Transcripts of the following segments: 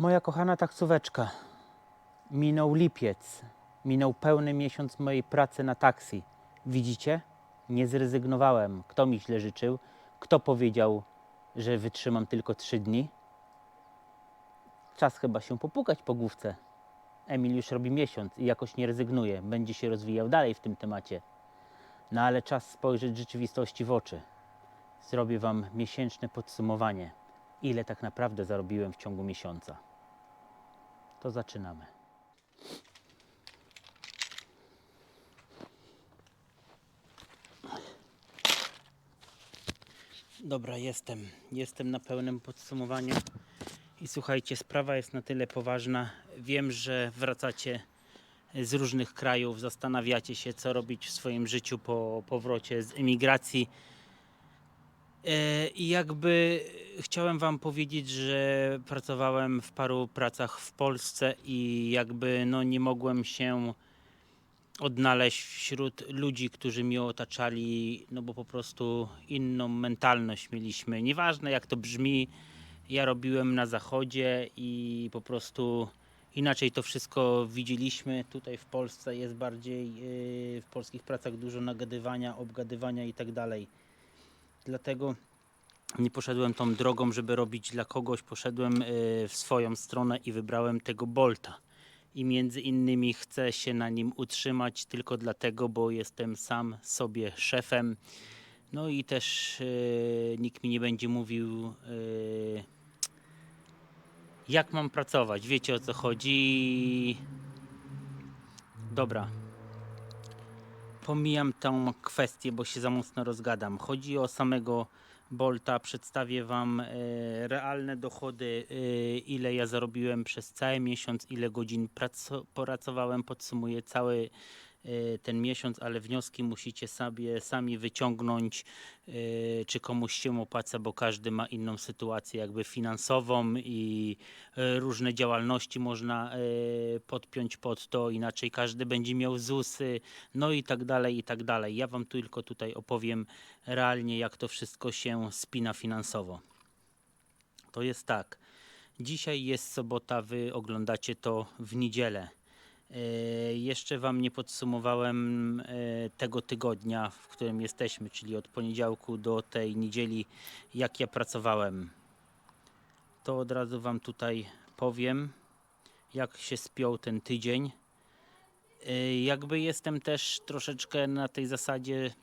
Moja kochana taksóweczka. Minął lipiec. Minął pełny miesiąc mojej pracy na taksi. Widzicie? Nie zrezygnowałem. Kto mi źle życzył? Kto powiedział, że wytrzymam tylko trzy dni? Czas chyba się popukać po główce. Emil już robi miesiąc i jakoś nie rezygnuje. Będzie się rozwijał dalej w tym temacie. No ale czas spojrzeć rzeczywistości w oczy. Zrobię Wam miesięczne podsumowanie. Ile tak naprawdę zarobiłem w ciągu miesiąca. To zaczynamy. Dobra, jestem. Jestem na pełnym podsumowaniu. I słuchajcie, sprawa jest na tyle poważna. Wiem, że wracacie z różnych krajów, zastanawiacie się, co robić w swoim życiu po powrocie z emigracji. E, I jakby chciałem Wam powiedzieć, że pracowałem w paru pracach w Polsce i jakby no nie mogłem się odnaleźć wśród ludzi, którzy mnie otaczali, no bo po prostu inną mentalność mieliśmy. Nieważne jak to brzmi, ja robiłem na zachodzie i po prostu inaczej to wszystko widzieliśmy. Tutaj w Polsce jest bardziej yy, w polskich pracach dużo nagadywania, obgadywania i tak dalej. Dlatego nie poszedłem tą drogą, żeby robić dla kogoś. Poszedłem yy, w swoją stronę i wybrałem tego Bolta. I między innymi chcę się na nim utrzymać tylko dlatego, bo jestem sam sobie szefem. No i też yy, nikt mi nie będzie mówił, yy, jak mam pracować. Wiecie o co chodzi. Dobra. Pomijam tą kwestię, bo się za mocno rozgadam. Chodzi o samego Bolta. Przedstawię Wam e, realne dochody, e, ile ja zarobiłem przez cały miesiąc, ile godzin praco- pracowałem. Podsumuję cały ten miesiąc, ale wnioski musicie sobie sami wyciągnąć, e, czy komuś się opłaca, bo każdy ma inną sytuację jakby finansową i e, różne działalności można podpiąć pod to, inaczej każdy będzie miał ZUSy, no i tak dalej, i tak dalej. Ja Wam tylko tutaj opowiem realnie, jak to wszystko się spina finansowo. To jest tak. Dzisiaj jest sobota, wy oglądacie to w niedzielę. E, Jeszcze Wam nie podsumowałem e, tego tygodnia, w którym jesteśmy, czyli od poniedziałku do tej niedzieli, jak ja pracowałem. To od razu Wam tutaj powiem, jak się spiął ten tydzień. E, Jakby jestem też troszeczkę na tej zasadzie,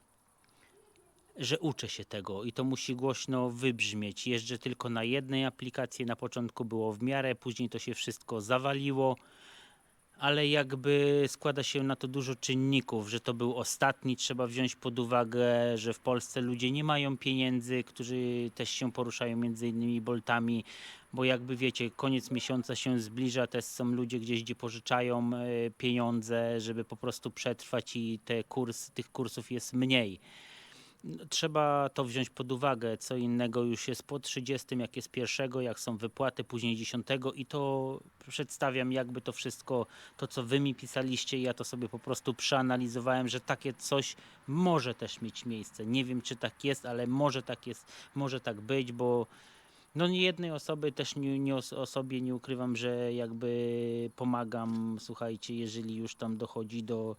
że uczę się tego i to musi głośno wybrzmieć. Jeżdżę tylko na jednej aplikacji. Na początku było w miarę, później to się wszystko zawaliło ale jakby składa się na to dużo czynników, że to był ostatni, trzeba wziąć pod uwagę, że w Polsce ludzie nie mają pieniędzy, którzy też się poruszają między innymi boltami, bo jakby wiecie, koniec miesiąca się zbliża, też są ludzie gdzieś, gdzie pożyczają e, pieniądze, żeby po prostu przetrwać i te kurs, tych kursów jest mniej. Trzeba to wziąć pod uwagę. Co innego już jest po 30, jak jest pierwszego, jak są wypłaty, później 10 i to przedstawiam jakby to wszystko, to co wy mi pisaliście, ja to sobie po prostu przeanalizowałem, że takie coś może też mieć miejsce. Nie wiem czy tak jest, ale może tak jest, może tak być, bo no nie jednej osoby też nie, nie nie ukrywam, że jakby pomagam, słuchajcie, jeżeli już tam dochodzi do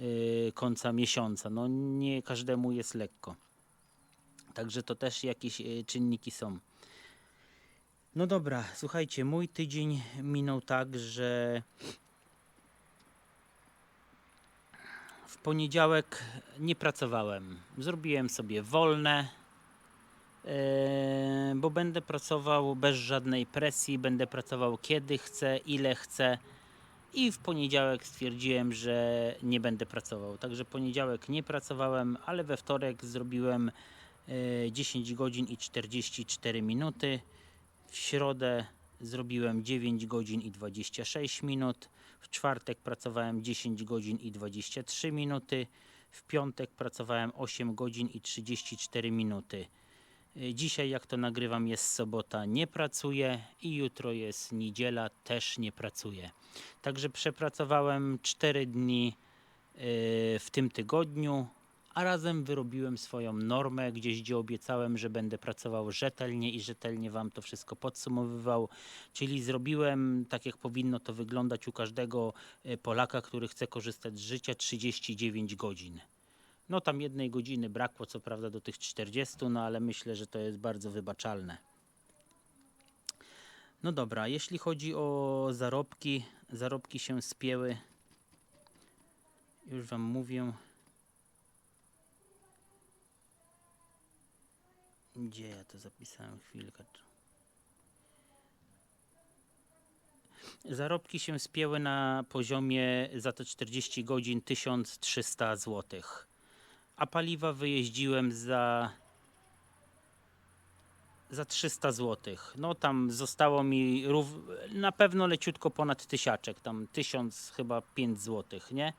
y, końca miesiąca. No nie każdemu jest lekko. Także to też jakieś y, czynniki są. No dobra, słuchajcie, mój tydzień minął tak, że w poniedziałek nie pracowałem. Zrobiłem sobie wolne, bo będę pracował bez żadnej presji, będę pracował kiedy chcę, ile chcę. I w poniedziałek stwierdziłem, że nie będę pracował. Także poniedziałek nie pracowałem, ale we wtorek zrobiłem e, 10 godzin i 44 minuty. W środę zrobiłem 9 godzin i 26 minut. W czwartek pracowałem 10 godzin i 23 minuty. W piątek pracowałem 8 godzin i 34 minuty. Dzisiaj, jak to nagrywam, jest sobota, nie pracuję i jutro jest niedziela, też nie pracuję. Także przepracowałem 4 dni y, w tym tygodniu, a razem wyrobiłem swoją normę, gdzieś gdzie obiecałem, że będę pracował rzetelnie i rzetelnie Wam to wszystko podsumowywał. Czyli zrobiłem, tak jak powinno to wyglądać u każdego e, Polaka, który chce korzystać z życia, 39 godzin. No tam jednej godziny brakło, co prawda, do tych 40, no ale myślę, że to jest bardzo wybaczalne. No dobra, jeśli chodzi o zarobki, zarobki się spięły. Już Wam mówię. Gdzie ja to zapisałem? Chwilkę. Zarobki się spięły na poziomie za te 40 godzin 1300 zł. A paliwa wyjeździłem za za 300 zł. No tam zostało mi rów, na pewno leciutko ponad tysiaczek, tam 1000 chyba 5 zł, nie?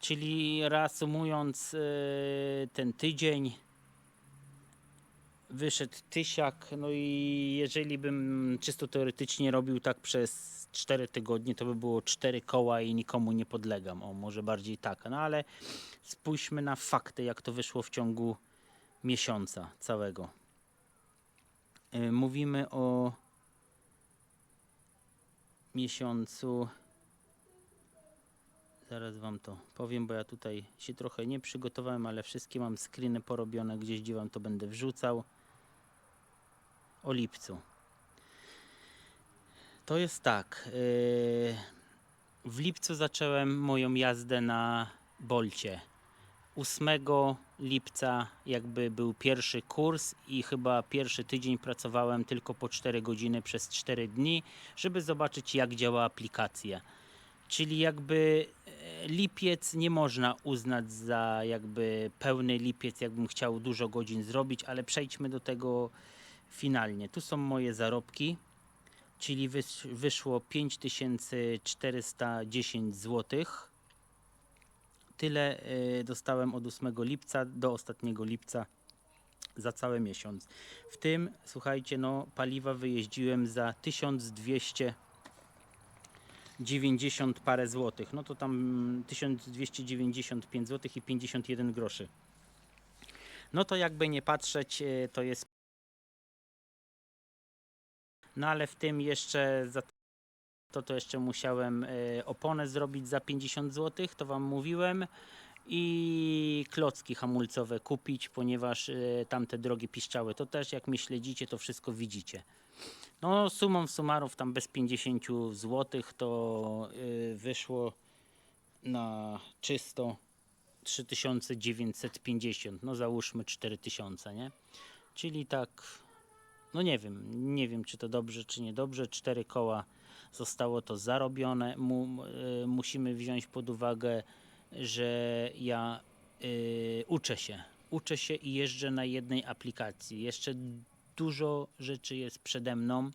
Czyli reasumując yy, ten tydzień wyszedł tysiak, no i jeżeli bym czysto teoretycznie robił tak przez 4 tygodnie, to by było 4 koła i nikomu nie podlegam. O, może bardziej tak. No ale spójrzmy na fakty, jak to wyszło w ciągu miesiąca całego. Y, Mówimy o miesiącu. Zaraz wam to powiem, bo ja tutaj się trochę nie przygotowałem, ale wszystkie mam screeny porobione gdzieś, gdzie wam to będę wrzucał. O lipcu. To jest tak. yy, W lipcu zacząłem moją jazdę na Bolcie. 8 lipca jakby był pierwszy kurs i chyba pierwszy tydzień pracowałem tylko po 4 godziny przez 4 dni, żeby zobaczyć jak działa aplikacja. Czyli jakby lipiec nie można uznać za jakby pełny lipiec, jakbym chciał dużo godzin zrobić, ale przejdźmy do tego finalnie. Tu są moje zarobki, czyli wysz, wyszło 5410 złotych tyle y, dostałem od 8 lipca do ostatniego lipca za cały miesiąc. W tym, słuchajcie, no paliwa wyjeździłem za 1290 parę złotych. No to tam 1295 złotych i 51 groszy. No to jakby nie patrzeć, y, to jest no ale w tym jeszcze za to to jeszcze musiałem e, oponę zrobić za 50 zł, to wam mówiłem. I klocki hamulcowe kupić, ponieważ e, tamte drogi piszczały. To też jak mnie śledzicie, to wszystko widzicie. No sumą summarów tam bez 50 zł to e, wyszło na czysto 3950. No załóżmy 4000, nie? Czyli tak no nie wiem, nie wiem czy to dobrze, czy niedobrze. Cztery koła zostało to zarobione. Mu, y, musimy wziąć pod uwagę, że ja y, uczę się. Uczę się i jeżdżę na jednej aplikacji. Jeszcze dużo rzeczy jest przede mną.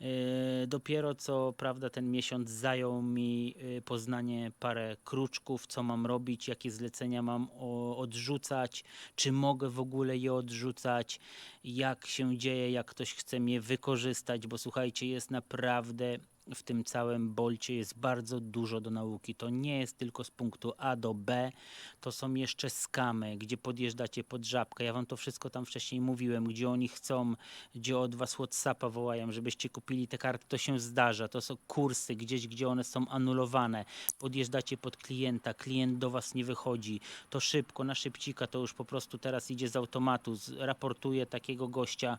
Yy, Dopiero co, prawda, ten miesiąc zajął mi yy, poznanie parę kruczków, co mam robić, jakie zlecenia mam odrzucać, czy mogę w ogóle je odrzucać, jak się dzieje, jak ktoś chce mnie wykorzystać, bo słuchajcie, jest naprawdę w tym całym bolcie jest bardzo dużo do nauki. To nie jest tylko z punktu A do B, to są jeszcze skamy, gdzie podjeżdżacie pod żabkę. Ja wam to wszystko tam wcześniej mówiłem, gdzie oni chcą, gdzie od was Whatsappa wołają, żebyście kupili te karty. To się zdarza. To są kursy gdzieś, gdzie one są anulowane. Podjeżdżacie pod klienta, klient do was nie wychodzi. To szybko, na szybcika to już po prostu teraz idzie z automatu. Raportuje takiego gościa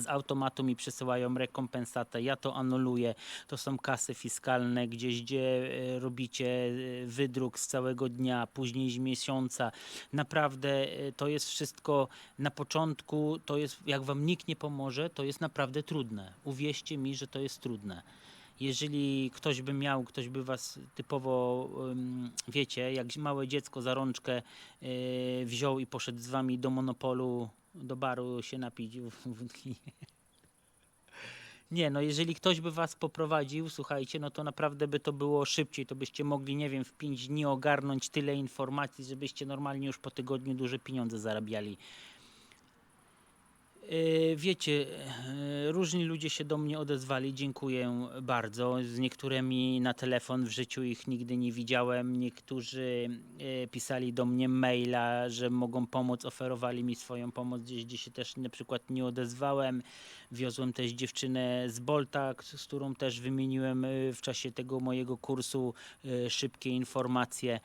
z automatu mi przesyłają rekompensatę, ja to anuluję. To są kasy fiskalne, gdzieś gdzie e, robicie e, wydruk z całego dnia, później z miesiąca. Naprawdę e, to jest wszystko na początku, to jest, jak wam nikt nie pomoże, to jest naprawdę trudne. Uwierzcie mi, że to jest trudne. Jeżeli ktoś by miał, ktoś by was typowo, wiecie, jak małe dziecko za rączkę wziął i poszedł z wami do monopolu, do baru się napić wódki. Nie, no jeżeli ktoś by was poprowadził, słuchajcie, no to naprawdę by to było szybciej, to byście mogli, nie wiem, w 5 dni ogarnąć tyle informacji, żebyście normalnie już po tygodniu duże pieniądze zarabiali. E, Wiecie, e, różni ludzie się do mnie odezwali, dziękuję bardzo. Z niektórymi na telefon w życiu ich nigdy nie widziałem. Niektórzy e, pisali do mnie maila, że mogą pomóc, oferowali mi swoją pomoc gdzieś, gdzie się też na przykład nie odezwałem. Wiozłem też dziewczynę z Bolta, z którą też wymieniłem w czasie tego mojego kursu szybkie informacje.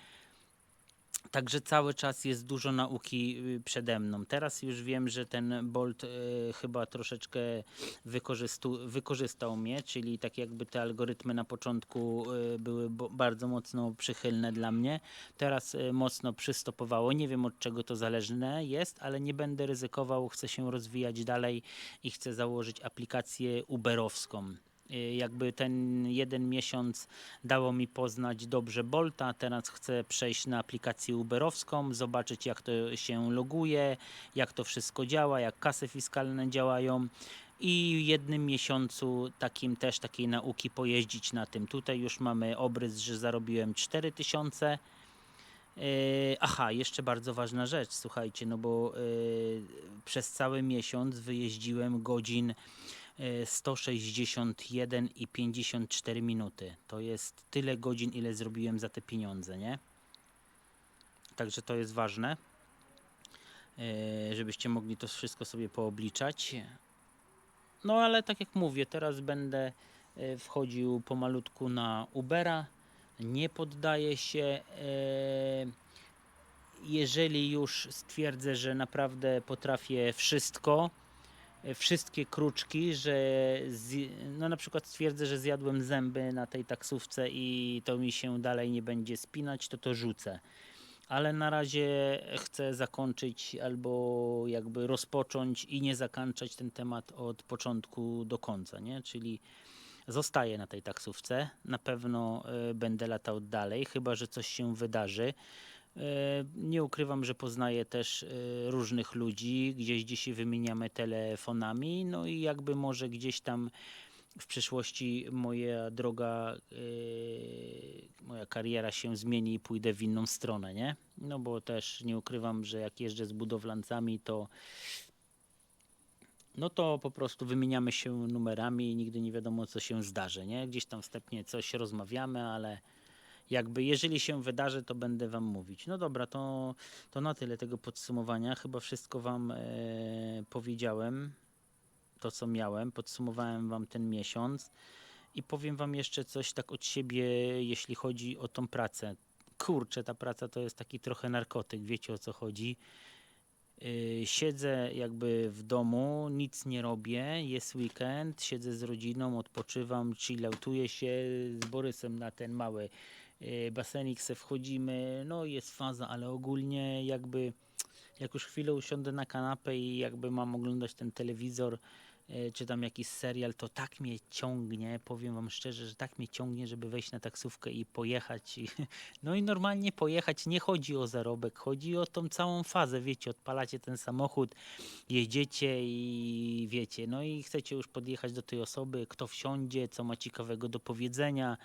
Także cały czas jest dużo nauki y, przede mną. Teraz już wiem, że ten Bolt y, chyba troszeczkę wykorzystał mnie, czyli tak jakby te algorytmy na początku y, były bardzo mocno przychylne dla mnie. Teraz y, mocno przystopowało. Nie wiem od czego to zależne jest, ale nie będę ryzykował. Chcę się rozwijać dalej i chcę założyć aplikację uberowską. Y, Jakby ten jeden miesiąc dało mi poznać dobrze Bolta. Teraz chcę przejść na aplikację Uberowską, zobaczyć jak to się loguje, jak to wszystko działa, jak kasy fiskalne działają. I jednym miesiącu takim też takiej nauki pojeździć na tym. Tutaj już mamy obrys, że zarobiłem 4000. Yy, aha, jeszcze bardzo ważna rzecz, słuchajcie, no bo yy, przez cały miesiąc wyjeździłem godzin 161 i 54 minuty. To jest tyle godzin, ile zrobiłem za te pieniądze, nie? Także to jest ważne, yy, żebyście mogli to wszystko sobie poobliczać. No ale tak jak mówię, teraz będę yy, wchodził pomalutku na Ubera. Nie poddaję się. yy, jeżeli już stwierdzę, że naprawdę potrafię wszystko, e, wszystkie kruczki, że zje- no na przykład stwierdzę, że zjadłem zęby na tej taksówce i to mi się dalej nie będzie spinać, to to rzucę. Ale na razie chcę zakończyć albo jakby rozpocząć i nie zakończać ten temat od początku do końca, nie? Czyli zostaję na tej taksówce, na pewno e, będę latał dalej, chyba że coś się wydarzy. E, Nie ukrywam, że poznaję też e, różnych ludzi, gdzieś gdzie się wymieniamy telefonami, no i jakby może gdzieś tam w przyszłości moja droga, e, moja kariera się zmieni i pójdę w inną stronę, nie? No bo też nie ukrywam, że jak jeżdżę z budowlancami, to no to po prostu wymieniamy się numerami i nigdy nie wiadomo, co się zdarzy, nie? Gdzieś tam wstępnie coś rozmawiamy, ale jakby jeżeli się wydarzy, to będę wam mówić. No dobra, to, to na tyle tego podsumowania. Chyba wszystko wam e, powiedziałem, to co miałem. Podsumowałem wam ten miesiąc i powiem wam jeszcze coś tak od siebie, jeśli chodzi o tą pracę. Kurczę, ta praca to jest taki trochę narkotyk, wiecie o co chodzi. Yy, Siedzę jakby w domu, nic nie robię, jest weekend, siedzę z rodziną, odpoczywam, chillautuję się z Borysem na ten mały basenik se wchodzimy, no jest faza, ale ogólnie jakby jak już chwilę usiądę na kanapę i jakby mam oglądać ten telewizor, yy, czy tam jakiś serial, to tak mnie ciągnie, powiem wam szczerze, że tak mnie ciągnie, żeby wejść na taksówkę i pojechać. No i normalnie pojechać, nie chodzi o zarobek, chodzi o tą całą fazę, wiecie, odpalacie ten samochód, jedziecie i wiecie, no i chcecie już podjechać do tej osoby, kto wsiądzie, co ma ciekawego do powiedzenia,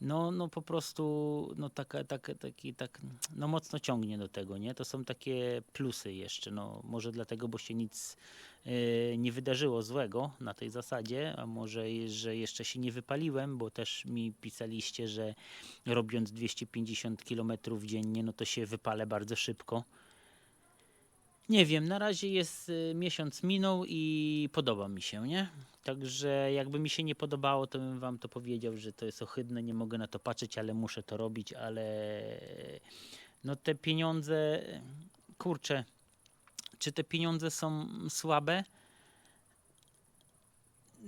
no, no po prostu, no taka, taka, taki, tak, no mocno ciągnie do tego, nie? To są takie plusy jeszcze, no może dlatego, bo się nic e, nie wydarzyło złego na tej zasadzie, a może, że jeszcze się nie wypaliłem, bo też mi pisaliście, że robiąc 250 km dziennie, no to się wypalę bardzo szybko. Nie wiem, na razie jest y, miesiąc minął i podoba mi się, nie? Także jakby mi się nie podobało, to bym wam to powiedział, że to jest ohydne, nie mogę na to patrzeć, ale muszę to robić, ale no te pieniądze, kurczę, czy te pieniądze są słabe?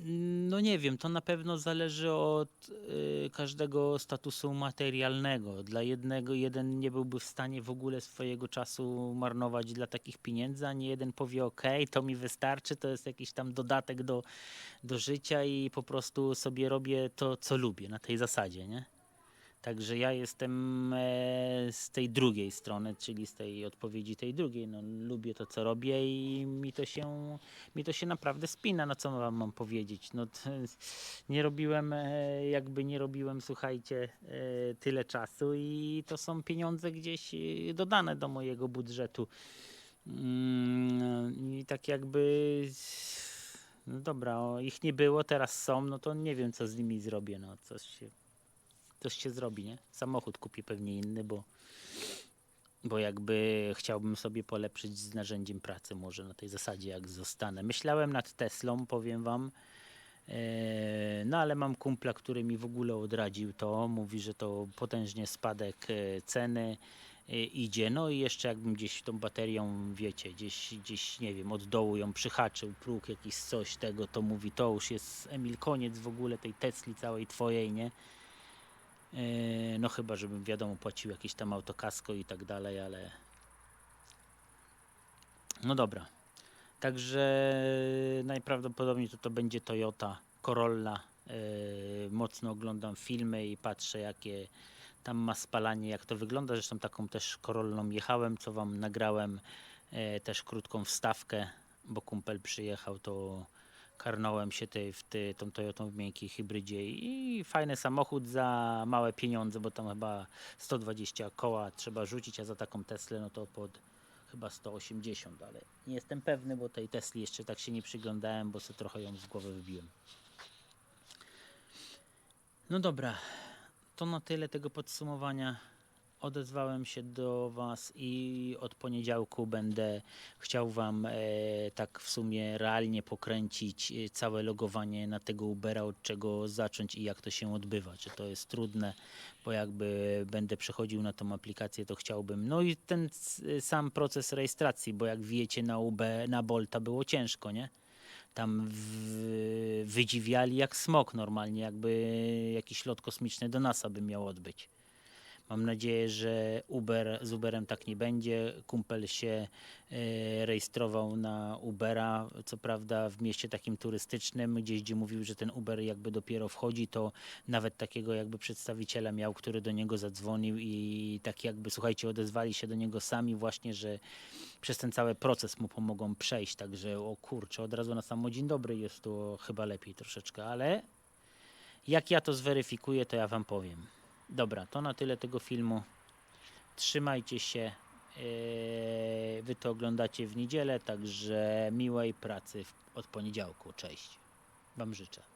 No nie wiem, to na pewno zależy od y, każdego statusu materialnego. Dla jednego jeden nie byłby w stanie w ogóle swojego czasu marnować dla takich pieniędzy, a nie jeden powie ok, to mi wystarczy, to jest jakiś tam dodatek do, do życia i po prostu sobie robię to, co lubię na tej zasadzie, nie? Także ja jestem e, z tej drugiej strony, czyli z tej odpowiedzi tej drugiej. No, lubię to, co robię i mi to się, mi to się naprawdę spina. No co wam mam powiedzieć? No, nie robiłem, e, jakby nie robiłem, słuchajcie, e, tyle czasu i to są pieniądze gdzieś dodane do mojego budżetu. Mm, I tak jakby. No dobra, ich nie było, teraz są, no to nie wiem co z nimi zrobię. No, coś się, coś się zrobi, nie? Samochód kupię pewnie inny, bo, bo jakby chciałbym sobie polepszyć z narzędziem pracy, może na tej zasadzie, jak zostanę. Myślałem nad Teslą, powiem wam. E, No ale mam kumpla, który mi w ogóle odradził to. Mówi, że to potężnie spadek e, ceny e, idzie. No i jeszcze jakbym gdzieś tą baterią, wiecie, gdzieś, gdzieś nie wiem, od dołu ją przyhaczył, próg jakiś coś tego, to mówi, to już jest Emil koniec w ogóle tej Tesli całej twojej, nie? E, No chyba, żebym wiadomo płacił jakieś tam autokasko i tak dalej, ale no dobra. Także najprawdopodobniej to, to będzie Toyota Corolla. Yy, mocno oglądam filmy i patrzę, jakie tam ma spalanie, jak to wygląda. Zresztą taką też Corollą jechałem, co wam nagrałem e, też krótką wstawkę, bo kumpel przyjechał, to karnąłem się tej, w tej, tą Toyotą w miękkiej hybrydzie i fajny samochód za małe pieniądze, bo tam chyba 120 koła trzeba rzucić, a za taką Teslę no to pod chyba 180, ale nie jestem pewny, bo tej Tesli jeszcze tak się nie przyglądałem, bo sobie trochę ją z głowy wybiłem. No dobra, to na tyle tego podsumowania. Odezwałem się do Was i od poniedziałku będę chciał Wam e, tak w sumie realnie pokręcić e, całe logowanie na tego Ubera, od czego zacząć i jak to się odbywa. Czy to jest trudne, bo jakby będę przechodził na tą aplikację, to chciałbym. No i ten s- sam proces rejestracji, bo jak wiecie na UB, na Bolta było ciężko, nie? Tam w, wydziwiali jak smok normalnie, jakby jakiś lot kosmiczny do NASA by miał odbyć. Mam nadzieję, że Uber z Uberem tak nie będzie. Kumpel się e, rejestrował na Ubera, co prawda w mieście takim turystycznym, gdzieś gdzie mówił, że ten Uber jakby dopiero wchodzi, to nawet takiego jakby przedstawiciela miał, który do niego zadzwonił i tak jakby, słuchajcie, odezwali się do niego sami właśnie, że przez ten cały proces mu pomogą przejść, także o kurczę, od razu na samo dzień dobry jest to chyba lepiej troszeczkę, ale jak ja to zweryfikuję, to ja wam powiem. Dobra, to na tyle tego filmu. Trzymajcie się. Yy, Wy to oglądacie w niedzielę, także miłej pracy od poniedziałku. Cześć. Wam życzę.